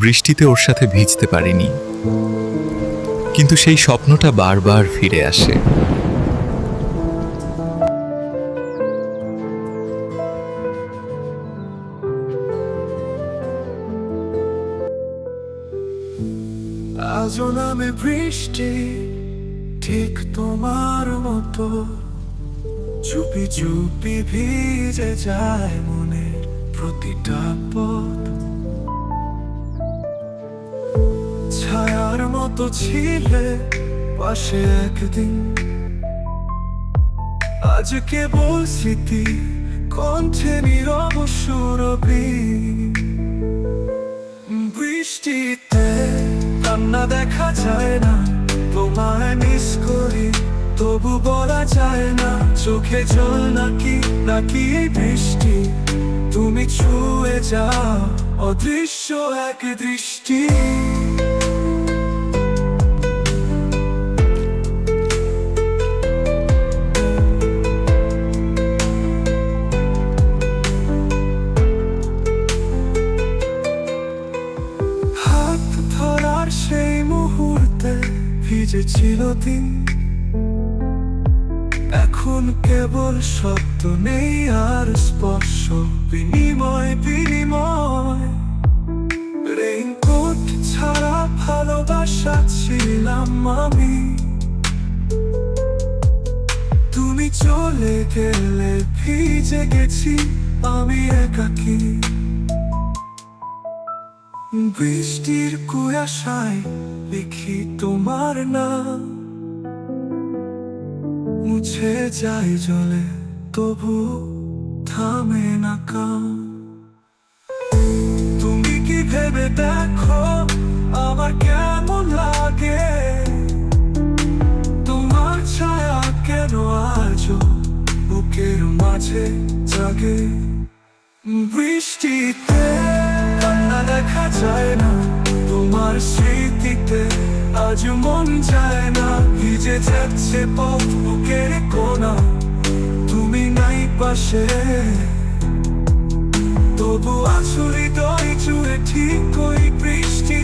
বৃষ্টিতে ওর সাথে ভিজতে পারিনি। কিন্তু সেই স্বপ্নটা বারবার ফিরে আসে। আজও নামে বৃষ্টি, ঠিক তোমার মতো। চুপি চুপি ভিজে যায় মনের প্রতিটা মতো ছিলে পাশে একদিন। আজ কেবল স্মৃতি কণ্ঠে নীরব সুরভি। বৃষ্টিতে কান্না দেখা যায় না, তোমায় মিস করি, তবু বলা যায় না, চোখে জল নাকি নাকি বৃষ্টি? তুমি ছুঁয়ে যাও, অদৃশ্য এক দৃষ্টি। ভিজেছিল দিন এখন কেবল শব্দ নেই আর স্পর্শ, বিনিময় বিনিময়। রেইনকোট ছাড়া ভালোবাসা ছিলাম আমি। তুমি চলে গেলে ভিজে গেছি, আমি একাকী। বৃষ্টির কুয়াশায় লিখি তোমার নাম। মুছে যায় জলে, তবু থামে না কাম। তুমি কি ভেবে দেখো আমার কেমন লাগে? তোমার ছায়া কেন আজ বুকের মাঝে জাগে? বৃষ্টিতে স্মৃতিতে আজ মন যায় না, ভিজে যাচ্ছে পথ বুকের কোনা। তুমি নাই পাশে। তবু আসুরি দই ঠিক ওই বৃষ্টি